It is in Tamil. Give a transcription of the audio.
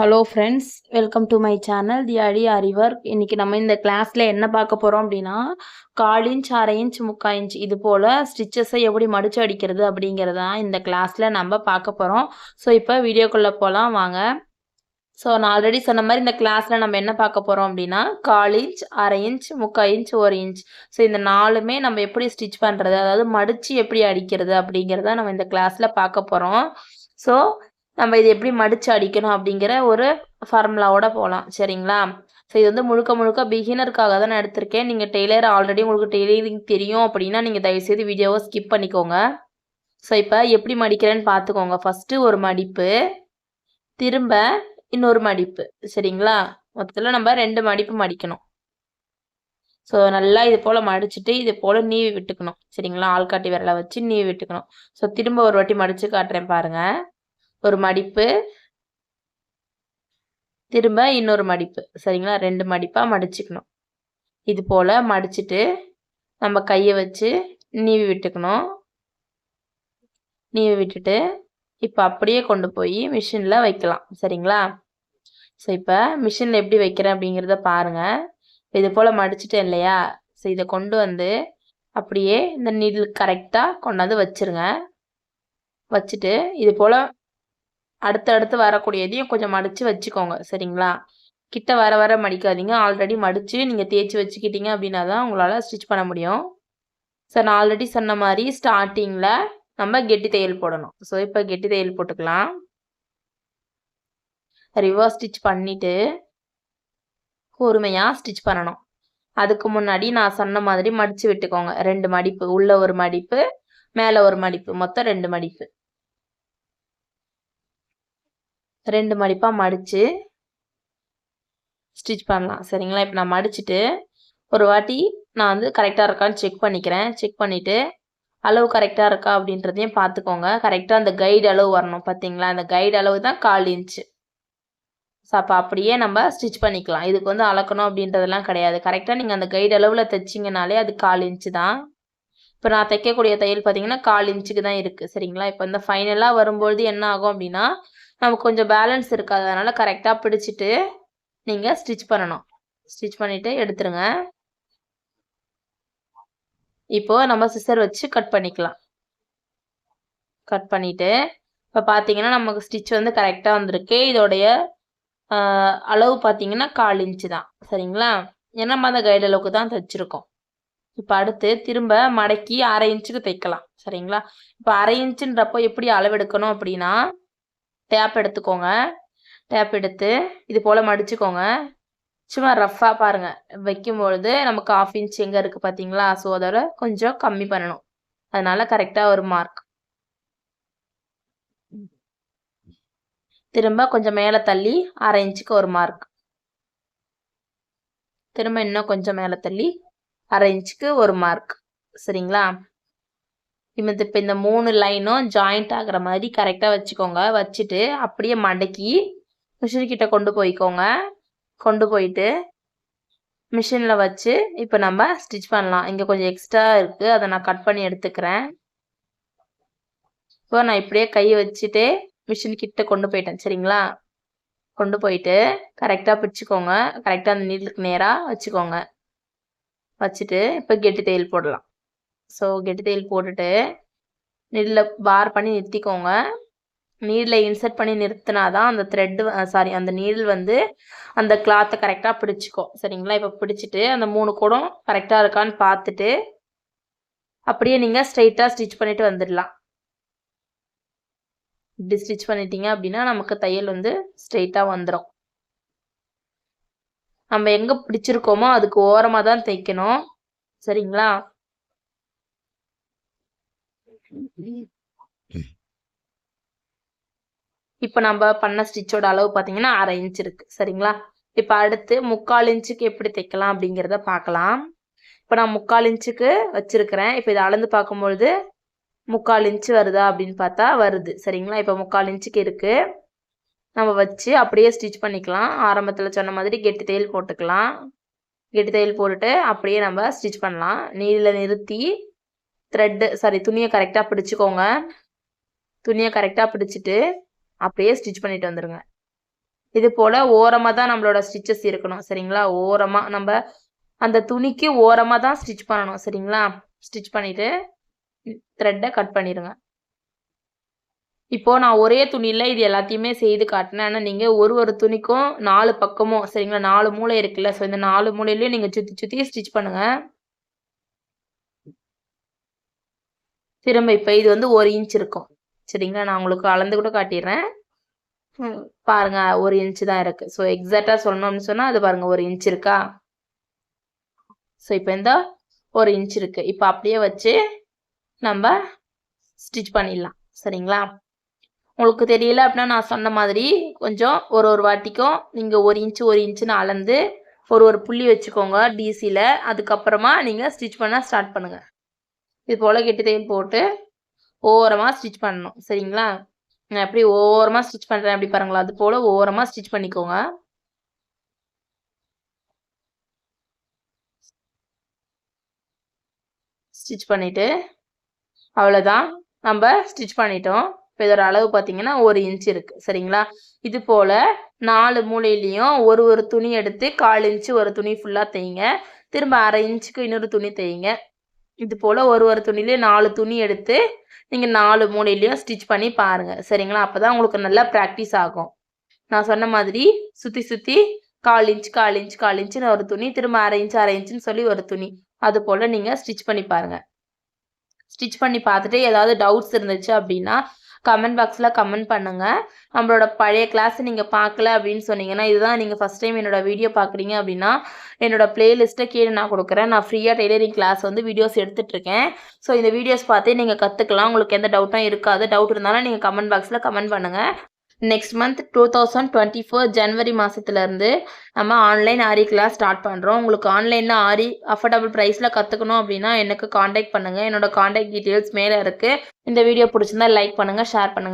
Hello friends welcome to my channel தி அடி அறிவர் இன்னைக்கு நம்ம இந்த கிளாஸில் என்ன பார்க்க போகிறோம் அப்படின்னா கால் இன்ச் அரை இன்ச் முக்கால் இன்ச் இது போல் ஸ்டிச்சஸை எப்படி மடிச்சு அடிக்கிறது அப்படிங்கிறதான் இந்த கிளாஸில் நம்ம பார்க்க போகிறோம் ஸோ இப்போ வீடியோக்குள்ளே போகலாம் வாங்க. ஸோ நான் ஆல்ரெடி சொன்ன மாதிரி இந்த கிளாஸில் நம்ம என்ன பார்க்க போகிறோம் அப்படின்னா கால் இன்ச் அரை இன்ச் முக்கால் இன்ச் ஒரு இன்ச். ஸோ இந்த நாலுமே நம்ம எப்படி ஸ்டிச் பண்ணுறது அதாவது மடித்து எப்படி அடிக்கிறது அப்படிங்கிறத நம்ம இந்த கிளாஸில் பார்க்க போகிறோம் ஸோ நம்ம இது எப்படி மடித்து அடிக்கணும் அப்படிங்கிற ஒரு ஃபார்முலாவோட போகலாம் சரிங்களா? ஸோ இது வந்து முழுக்க முழுக்க பிகினருக்காக தான் நான் எடுத்திருக்கேன். நீங்கள் டெய்லர் ஆல்ரெடி உங்களுக்கு டெய்லரிங் தெரியும் அப்படின்னா நீங்கள் தயவுசெய்து வீடியோவை ஸ்கிப் பண்ணிக்கோங்க. ஸோ இப்போ எப்படி மடிக்கிறேன்னு பார்த்துக்கோங்க ஃபஸ்ட்டு ஒரு மடிப்பு திரும்ப இன்னொரு மடிப்பு. சரிங்களா? மொத்தத்தில் நம்ம ரெண்டு மடிப்பு மடிக்கணும். ஸோ நல்லா இது போல் மடிச்சுட்டு இது போல் நீவி விட்டுக்கணும். சரிங்களா? ஆள்காட்டி விரலை வச்சு நீவி விட்டுக்கணும். ஸோ திரும்ப ஒரு வாட்டி மடித்து காட்டுறேன் பாருங்கள் ஒரு மடிப்பு. திரும்ப இன்னொரு மடிப்பு. சரிங்களா? ரெண்டு மடிப்பாக மடிச்சுக்கணும். இது போல் மடிச்சுட்டு நம்ம கையை வச்சு நீவி விட்டுக்கணும். நீவி விட்டுட்டு இப்போ அப்படியே கொண்டு போய் மிஷினில் வைக்கலாம். சரிங்களா? ஸோ இப்போ மிஷினில் எப்படி வைக்கிறேன் அப்படிங்கிறத பாருங்கள் இது போல் மடிச்சுட்டேன் இல்லையா? ஸோ இதை கொண்டு வந்து அப்படியே இந்த நீடில் கரெக்டாக கொண்டாந்து வச்சுருங்க. வச்சுட்டு இது போல் அடுத்தடுத்து வரக்கூடியதையும் கொஞ்சம் மடித்து வச்சுக்கோங்க சரிங்களா? கிட்ட வர வர மடிக்காதீங்க. ஆல்ரெடி மடித்து நீங்கள் தேய்ச்சி வச்சுக்கிட்டீங்க அப்படின்னா தான் உங்களால் ஸ்டிச் பண்ண முடியும். ஸோ நான் ஆல்ரெடி சொன்ன மாதிரி ஸ்டார்டிங்கில் நம்ம கெட்டி தையல் போடணும். ஸோ இப்போ கெட்டி தையல் போட்டுக்கலாம். ரிவர்ஸ் ஸ்டிச் பண்ணிவிட்டு பொறுமையாக ஸ்டிச் பண்ணணும். அதுக்கு முன்னாடி நான் சொன்ன மாதிரி மடித்து விட்டுக்கோங்க. ரெண்டு மடிப்பு உள்ள ஒரு மடிப்பு மேலே ஒரு மடிப்பு மொத்தம் ரெண்டு மடிப்பு. ரெண்டு மடிப்பாக மடித்து ஸ்டிச் பண்ணலாம். சரிங்களா? இப்போ நான் மடிச்சுட்டு ஒரு வாட்டி நான் வந்து கரெக்டாக இருக்கான்னு செக் பண்ணிக்கிறேன். செக் பண்ணிவிட்டு அளவு கரெக்டாக இருக்கா அப்படின்றதையும் பார்த்துக்கோங்க. கரெக்டாக அந்த கைடு அளவு வரணும் பார்த்தீங்களா அந்த கைடு அளவு தான் கால் இன்ச்சு ஸோ அப்போ அப்படியே நம்ம ஸ்டிச் பண்ணிக்கலாம். இதுக்கு வந்து அளக்கணும் அப்படின்றதெல்லாம் கிடையாது. கரெக்டாக நீங்கள் அந்த கைடு அளவில் தைச்சிங்கனாலே அது கால் இன்ச்சு தான். இப்போ நான் தைக்கக்கூடிய தையல் பார்த்தீங்கன்னா கால் இன்ச்சுக்கு தான் இருக்குது சரிங்களா? இப்போ இந்த ஃபைனலாக வரும்பொழுது என்ன ஆகும் அப்படின்னா நமக்கு கொஞ்சம் பேலன்ஸ் இருக்காது. அதனால் கரெக்டாக பிடிச்சிட்டு நீங்கள் ஸ்டிச் பண்ணணும். ஸ்டிச் பண்ணிவிட்டு எடுத்துருங்க. இப்போது நம்ம சிசர் வச்சு கட் பண்ணிக்கலாம். கட் பண்ணிவிட்டு இப்போ பார்த்தீங்கன்னா நமக்கு ஸ்டிச் வந்து கரெக்டாக வந்திருக்கு. இதோடைய அளவு பார்த்தீங்கன்னா கால் இன்ச்சு தான். சரிங்களா? ஏன்னா நம்ம அந்த கைடு அளவுக்கு தான் தைச்சிருக்கோம். இப்போ அடுத்து திரும்ப மடக்கி அரை இன்ச்சுக்கு தைக்கலாம். சரிங்களா? இப்போ அரை இன்ச்சுன்றப்போ எப்படி அளவெடுக்கணும் அப்படின்னா டேப் எடுத்துக்கோங்க. டேப் எடுத்து இது போல் மடிச்சுக்கோங்க. சும்மா ரஃப்பாக பாருங்கள் வைக்கும்பொழுது நமக்கு ஆஃப் இன்ச் எங்கே இருக்குது பார்த்தீங்களா ஸோ அதோட கொஞ்சம் கம்மி பண்ணணும். அதனால் கரெக்டாக ஒரு மார்க் திரும்ப கொஞ்சம் மேலே தள்ளி அரை இன்ச்சுக்கு ஒரு மார்க் திரும்ப இன்னும் கொஞ்சம் மேலே தள்ளி அரை இன்ச்சுக்கு ஒரு மார்க் சரிங்களா? இந்த இப்போ இந்த மூணு லைனும் ஜாயிண்ட் ஆகிற மாதிரி கரெக்டாக வச்சுக்கோங்க. வச்சுட்டு அப்படியே மடக்கி மிஷின்கிட்ட கொண்டு போய்க்கோங்க. கொண்டு போயிட்டு மிஷினில் வச்சு இப்போ நம்ம ஸ்டிச் பண்ணலாம். இங்கே கொஞ்சம் எக்ஸ்ட்ரா இருக்குது அதை நான் கட் பண்ணி எடுத்துக்கிறேன். இப்போ நான் இப்படியே கையை வச்சுட்டு மிஷின் கிட்ட கொண்டு போயிட்டேன். சரிங்களா? கொண்டு போயிட்டு கரெக்டாக பிடிச்சிக்கோங்க. கரெக்டாக அந்த நீளுக்கு நேராக வச்சுக்கோங்க. வச்சுட்டு இப்போ கெட்டி தையல் போடலாம். ஸோ கெட்டி தையல் போட்டுட்டு நீடில் பார் பண்ணி நிறுத்திக்கோங்க. நீடில் இன்சர்ட் பண்ணி நிறுத்தினா தான் அந்த த்ரெட்டு சாரி அந்த நீடில் வந்து அந்த கிளாத்தை கரெக்டாக பிடிச்சிக்கும். சரிங்களா? இப்போ பிடிச்சிட்டு அந்த மூணு கூடம் கரெக்டாக இருக்கான்னு பார்த்துட்டு அப்படியே நீங்கள் ஸ்ட்ரைட்டாக ஸ்டிச் பண்ணிட்டு வந்துடலாம். இப்படி ஸ்டிச் பண்ணிட்டீங்க அப்படின்னா நமக்கு தையல் வந்து ஸ்ட்ரெயிட்டாக வந்துடும் நம்ம எங்கே பிடிச்சிருக்கோமோ அதுக்கு ஓரமாக தான் தைக்கணும். சரிங்களா? இப்போ நம்ம பண்ண ஸ்டிச்சோட அளவு பார்த்தீங்கன்னா அரை இன்ச் இருக்கு. சரிங்களா? இப்போ அடுத்து முக்கால் இன்ச்சுக்கு எப்படி தைக்கலாம் அப்படிங்கிறத பார்க்கலாம் இப்போ நான் முக்கால் இன்ச்சுக்கு வச்சிருக்கிறேன். இப்போ இதை அளந்து பார்க்கும்பொழுது முக்கால் இன்ச்சு வருதா அப்படின்னு பார்த்தா வருது. சரிங்களா? இப்போ முக்கால் இன்ச்சுக்கு இருக்கு. நம்ம வச்சு அப்படியே ஸ்டிச் பண்ணிக்கலாம். ஆரம்பத்தில் சொன்ன மாதிரி கெட்டி தையல் போட்டுக்கலாம். கெட்டி தையல் போட்டுட்டு அப்படியே நம்ம ஸ்டிச் பண்ணலாம். நீரில் நிறுத்தி த்ரெட்டு சாரி துணியை கரெக்டாக பிடிச்சிக்கோங்க. துணியை கரெக்டாக பிடிச்சிட்டு அப்படியே ஸ்டிச் பண்ணிட்டு வந்துடுங்க இது போல் ஓரமாக தான் நம்மளோட ஸ்டிச்சஸ் இருக்கணும் சரிங்களா? ஓரமாக நம்ம அந்த துணிக்கு ஓரமாக தான் ஸ்டிச் பண்ணணும் சரிங்களா? ஸ்டிச் பண்ணிவிட்டு த்ரெட்டை கட் பண்ணிடுங்க இப்போ நான் ஒரே துணியில் இது எல்லாத்தையுமே செய்து காட்டினேன். ஆனால் நீங்கள் ஒரு ஒரு துணிக்கும் நாலு பக்கமும் சரிங்களா? நாலு மூளை இருக்குல்ல ஸோ இந்த நாலு மூலையிலையும் நீங்கள் சுற்றி சுற்றி ஸ்டிச் பண்ணுங்கள் திரும்ப இப்போ இது வந்து ஒரு இன்ச் இருக்கும். சரிங்களா? நான் உங்களுக்கு அளந்து கூட காட்டிடுறேன். ம், பாருங்க. ஒரு இன்ச் தான் இருக்கு. ஸோ எக்ஸாக்டா சொல்லணும்னு சொன்னால் அது பாருங்க ஒரு இன்ச் இருக்கா? ஸோ இப்போ இந்த ஒரு இன்ச் இருக்கு. இப்போ அப்படியே வச்சு நம்ம ஸ்டிச் பண்ணிடலாம். சரிங்களா? உங்களுக்கு தெரியல அப்படின்னா நான் சொன்ன மாதிரி கொஞ்சம் ஒரு ஒரு வாட்டிக்கும் நீங்கள் ஒரு இன்ச்சு ஒரு இன்ச்சுன்னு அளந்து ஒரு ஒரு புள்ளி வச்சுக்கோங்க டிசியில் அதுக்கப்புறமா நீங்கள் ஸ்டிச் பண்ண ஸ்டார்ட் பண்ணுங்கள் இது போல் கெட்டி தையல் போட்டு ஓரமாக ஸ்டிச் பண்ணணும். சரிங்களா? நான் எப்படி ஓரமாக ஸ்டிச் பண்ணுறேன் அப்படி பாருங்களா அது போல் ஓரமாக ஸ்டிச் பண்ணிக்கோங்க. ஸ்டிச் பண்ணிவிட்டு அவ்வளோதான் நம்ம ஸ்டிச் பண்ணிட்டோம். இப்போ இதோட அளவு பார்த்தீங்கன்னா ஒரு இன்ச் இருக்குது சரிங்களா? இது போல் நாலு மூலையிலையும் ஒரு ஒரு துணி எடுத்து கால் இன்ச்சு ஒரு துணி ஃபுல்லாக தைங்க திரும்ப அரை இன்ச்சுக்கு இன்னொரு துணி தைங்க இது போல் ஒரு ஒரு துணிலையும் நாலு துணி எடுத்து நீங்கள் நாலு மூலையிலையும் ஸ்டிச் பண்ணி பாருங்கள் சரிங்களா? அப்போ தான் உங்களுக்கு நல்லா ப்ராக்டிஸ் ஆகும். நான் சொன்ன மாதிரி சுற்றி சுற்றி கால் இன்ச் கால் இன்ச் கால் இன்ச்சுன்னு ஒரு துணி திரும்ப அரை இன்ச் அரை இன்ச்சுன்னு சொல்லி ஒரு துணி. அது போல் நீங்கள் ஸ்டிச் பண்ணி பாருங்கள் ஸ்டிச் பண்ணி பார்த்துட்டு ஏதாவது டவுட்ஸ் இருந்துச்சு அப்படின்னா கமெண்ட் பாக்ஸில் கமெண்ட் பண்ணுங்கள் நம்மளோட பழைய கிளாஸை நீங்கள் பார்க்கல அப்படின்னு சொன்னீங்கன்னா இதுதான் நீங்கள் ஃபஸ்ட் டைம் என்னோடய வீடியோ பார்க்குறீங்க அப்படின்னா என்னோட பிளேலிஸ்ட்டை கீழே நான் கொடுக்குறேன். நான் ஃப்ரீயாக டெய்லரிங் கிளாஸ் வந்து வீடியோஸ் எடுத்துட்ருக்கேன் ஸோ இந்த வீடியோஸ் பார்த்தே நீங்கள் கற்றுக்கலாம் உங்களுக்கு எந்த டவுட்டும் இருக்காது. டவுட் இருந்தாலும் நீங்கள் கமெண்ட் பாக்ஸில் கமெண்ட் பண்ணுங்கள் next month two thousand twenty four ஜனவரி மாதத்துலேருந்து நம்ம ஆன்லைன் ஆரி கிளாஸ் ஸ்டார்ட் பண்ணுறோம் உங்களுக்கு ஆன்லைனில் ஆரி அஃபோர்டபுள் ப்ரைஸில் கற்றுக்கணும் அப்படின்னா எனக்கு காண்டாக்ட் பண்ணுங்கள் என்னோட காண்டாக்ட் டீட்டெயில்ஸ் மேலே இருக்குது இந்த வீடியோ பிடிச்சிருந்தா லைக் பண்ணுங்கள் ஷேர் பண்ணுங்கள்